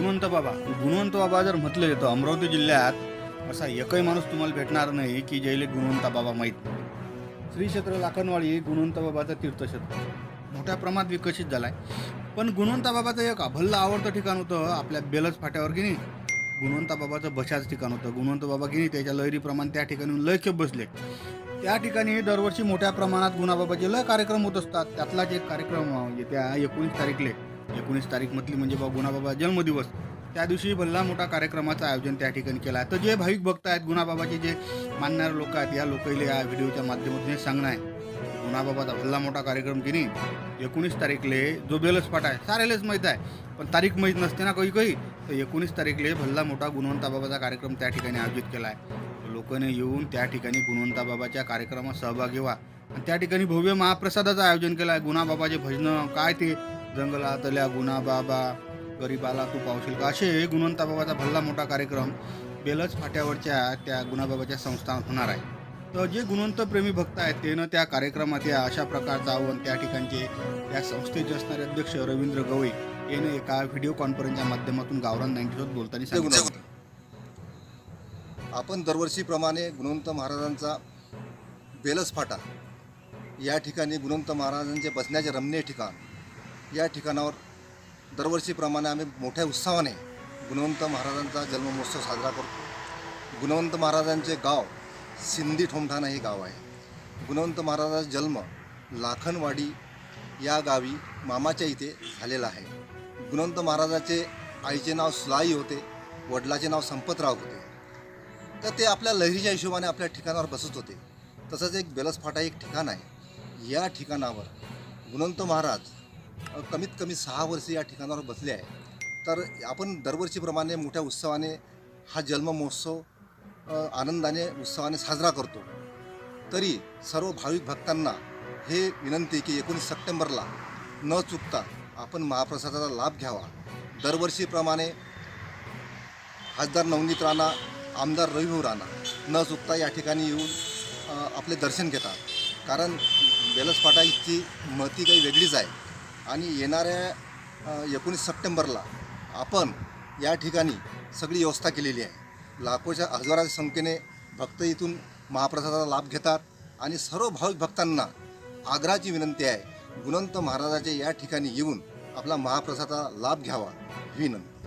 गुणवंत बाबा. गुणवंत बाबा जर म्हटले तर अमरावती जिल्ह्यात असा एकही माणूस तुम्हाला भेटणार नाही की जयले गुणवंत बाबा माहीत श्री क्षेत्र लाखनवाडी गुणवंत बाबाचं तीर्थक्षेत्र. मोठ्या प्रमाणात विकसित झालाय. पण गुणवंत बाबाचं एक भल्लं आवडतं ठिकाण होतं आपल्या बेलच फाट्यावर की नाही? गुणवंत बाबाचं बशाचं ठिकाण होतं. गुणवंत बाबा की नाही त्याच्या लहरीप्रमाणे त्या ठिकाणी लय खेप बसले. त्या ठिकाणी दरवर्षी मोठ्या प्रमाणात गुणाबाबाचे लय कार्यक्रम होत असतात. त्यातलाच एक कार्यक्रम म्हणजे येत्या एकोणीस तारीखले. एकोणीस तारीख म्हणजे बा गुणाबाबा जन्मदिवस. त्या दिवशी भल्ला मोठा कार्यक्रमाचं आयोजन त्या ठिकाणी केलं. आहे तर जे भाविक भक्त आहेत गुणाबाबाचे जे मानणारे लोक आहेत या लोकांना या व्हिडिओच्या माध्यमातून हे सांगणं आहे. गुणाबाबाचा भल्ला मोठा कार्यक्रम की नाही एकोणीस तारीखले जो बेलच पाठ आहे सारेलेच माहीत आहे. पण तारीख माहीत नसते ना काही काही. तर एकोणीस तारीखले भल्ला मोठा गुणवंताबाबाचा कार्यक्रम त्या ठिकाणी आयोजित केला आहे. लोकांनी येऊन त्या ठिकाणी गुणवंताबाबाच्या कार्यक्रमात सहभागी व्हा. आणि त्या ठिकाणी भव्य महाप्रसादाचं आयोजन केलं आहे. गुणाबाबाचे भजनं काय ते जंगलातल्या गुणाबाबा गरीबाला तू पावशील का? असे गुणवंता बाबाचा भल्ला मोठा कार्यक्रम बेलच फाट्यावरच्या त्या गुणाबाबाच्या संस्थानात होणार आहे. तर जे गुणवंत प्रेमी भक्त आहेत त्यानं त्या कार्यक्रमात या अशा प्रकारचं आव्हान त्या ठिकाणचे या संस्थेचे असणारे अध्यक्ष रवींद्र गवई याने एका व्हिडिओ कॉन्फरन्सच्या माध्यमातून गावरान नाईन्टीसोबत बोलताना सांगितलं. आपण दरवर्षीप्रमाणे गुणवंत महाराजांचा बेलस फाटा या ठिकाणी गुणवंत महाराजांचे बसण्याचे रमणीय ठिकाण या ठिकाणावर दरवर्षीप्रमाणे आम्ही मोठ्या उत्साहाने गुणवंत महाराजांचा जन्ममहोत्सव साजरा करतो. गुणवंत महाराजांचे गाव सिंधी ठोमठाणा हे गाव आहे. गुणवंत महाराजांचा जन्म लाखनवाडी या गावी मामाच्या इथे झालेला आहे. गुणवंत महाराजाचे आईचे नाव सुलाई होते वडिलाचे नाव संपतराव होते. तर ते आपल्या लहरीच्या हिशोबाने आपल्या ठिकाणावर बसत होते. तसंच एक बेलसफाटा एक ठिकाण आहे. या ठिकाणावर गुणवंत महाराज कमीत कमी सहा वर्ष या ठिकाणावर बसले आहे. तर आपण दरवर्षीप्रमाणे मोठ्या उत्सवाने हा जन्म महोत्सव आनंदाने उत्सवाने साजरा करतो. तरी सर्व भाविक भक्तांना हे विनंती की एकोणीस सप्टेंबरला न चुकता आपण महाप्रसादाचा लाभ घ्यावा. दरवर्षीप्रमाणे खासदार नवनीत राणा आमदार रविभाऊ राणा न चुकता या ठिकाणी येऊन आपले दर्शन घेतात. कारण बेलसपाटाची महती काही वेगळीच आहे. आणि येणाऱ्या एकोणीस सप्टेंबरला आपण या ठिकाणी सगळी व्यवस्था केलेली आहे. लाखोच्या हजाराच्या संख्येने भक्त इथून महाप्रसादाचा लाभ घेतात आणि सर्व भाविक भक्तांना आग्रहाची विनंती आहे गुणवंत महाराजाच्या या ठिकाणी येऊन आपला महाप्रसादाचा लाभ घ्यावा. ही विनंती.